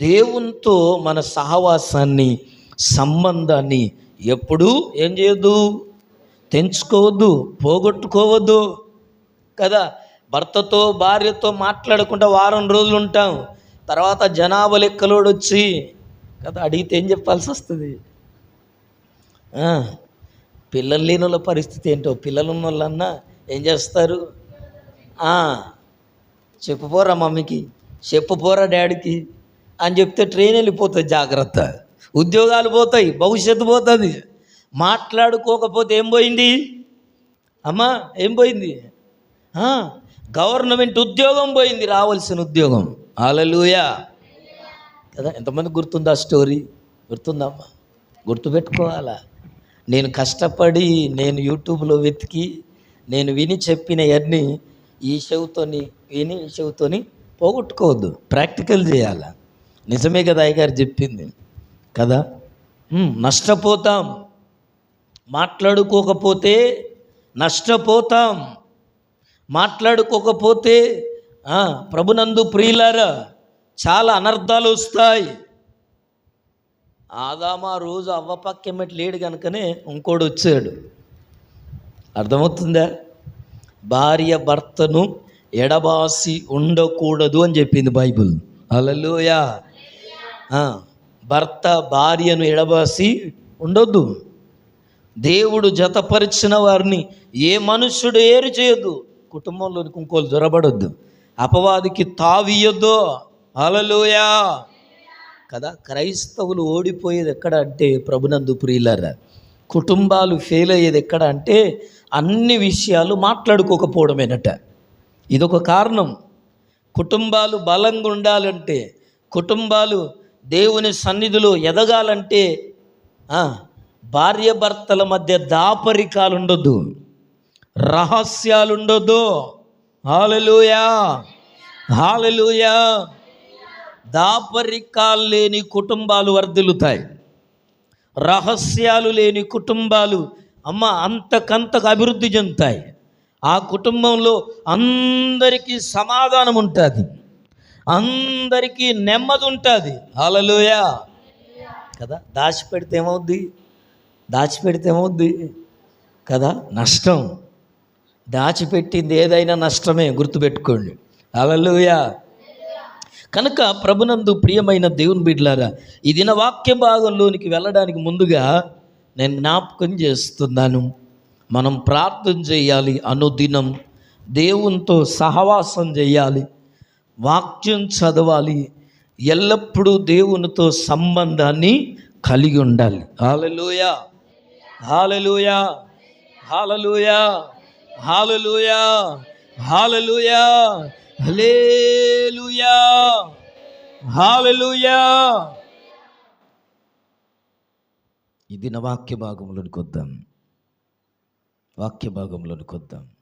దేవునితో మన సహవాసాన్ని సంబంధాన్ని ఎప్పుడూ ఏం చేయొద్దు? తెంచుకోవద్దు పోగొట్టుకోవద్దు. కదా? భర్తతో భార్యతో మాట్లాడకుండా వారం రోజులు ఉంటాం. తర్వాత జనాభా లెక్కలోడు వచ్చి కదా? అడిగితే ఏం చెప్పాల్సి వస్తుంది? పిల్లలు లేని వాళ్ళ పరిస్థితి ఏంటో? పిల్లలు ఉన్న వాళ్ళన్నా ఏం చేస్తారు? చెప్పుపోరా మమ్మీకి. చెప్పుపోరా డాడీకి. అని చెప్తే ట్రైన్ వెళ్ళిపోతుంది జాగ్రత్త. ఉద్యోగాలు పోతాయి భవిష్యత్తు పోతుంది. మాట్లాడుకోకపోతే ఏం పోయింది? అమ్మా ఏం పోయింది? గవర్నమెంట్ ఉద్యోగం పోయింది రావాల్సిన ఉద్యోగం. ఆలలుయా కదా ఎంతమంది గుర్తుందా స్టోరీ గుర్తుందమ్మా గుర్తుపెట్టుకోవాలా? నేను కష్టపడి నేను యూట్యూబ్లో వెతికి నేను విని చెప్పినవన్నీ ఈ చెవుతోని విని ఈ చెవుతోని పోగొట్టుకోవద్దు. ప్రాక్టికల్ చేయాలా? నిజమే కదా అయ్యగారు చెప్పింది? కదా? నష్టపోతాం. మాట్లాడుకోకపోతే నష్టపోతాం. మాట్లాడుకోకపోతే ప్రభునందు ప్రియులారా చాలా అనర్థాలు వస్తాయి. ఆదామా రోజు అవ్వ పక్కెమ్మటి లేడు కనుకనే ఇంకోడు వచ్చాడు. అర్థమవుతుందా? భార్య భర్తను ఎడబాసి ఉండకూడదు అని చెప్పింది బైబిల్. అలలోయా భర్త భార్యను ఎడబాసి ఉండొద్దు. దేవుడు జతపరిచిన వారిని ఏ మనుష్యుడు ఏరు చేయొద్దు. కుటుంబంలోనికి ఇంకోలు జొరబడొద్దు. అపవాదికి తావియొద్దు అలలోయా కదా క్రైస్తవులు ఓడిపోయేది ఎక్కడ అంటే ప్రభునందు ప్రియులరా? కుటుంబాలు ఫెయిల్ అయ్యేది ఎక్కడ అంటే అన్ని విషయాలు మాట్లాడుకోకపోవడమేనట. ఇదొక కారణం. కుటుంబాలు బలంగా ఉండాలంటే కుటుంబాలు దేవుని సన్నిధిలో ఎదగాలంటే ఆ, భార్యాభర్తల మధ్య దాపరికాలు ఉండొద్దు రహస్యాలు ఉండొద్దు హాలలుయా హాలలుయా దాపరికాలు లేని కుటుంబాలు వర్ధిల్లుతాయి. రహస్యాలు లేని కుటుంబాలు అమ్మ అంతకంతకు అభివృద్ధి చెందుతాయి. ఆ కుటుంబంలో అందరికీ సమాధానం ఉంటుంది అందరికీ నెమ్మది ఉంటుంది హలలోయ కదా? దాచిపెడితే ఏమవుద్ది దాచిపెడితే ఏమవుద్ది కదా? నష్టం. దాచిపెట్టింది ఏదైనా నష్టమే గుర్తుపెట్టుకోండి. అలలుయా కనుక ప్రభునందు ప్రియమైన దేవుని బిడ్లారా ఈ దిన వాక్య భాగంలోనికి వెళ్ళడానికి ముందుగా నేను జ్ఞాపకం చేస్తున్నాను. మనం ప్రార్థన చేయాలి అనుదినం. దేవునితో సహవాసం చేయాలి. వాక్యం చదవాలి. ఎల్లప్పుడూ దేవునితో సంబంధాన్ని కలిగి ఉండాలి. Hallelujah. Hallelujah. Hallelujah. Hallelujah. Hallelujah. Hallelujah. Hallelujah. ఇది నా వాక్య భాగంలోనికి వద్దాం. వాక్య భాగంలోనికి వద్దాం.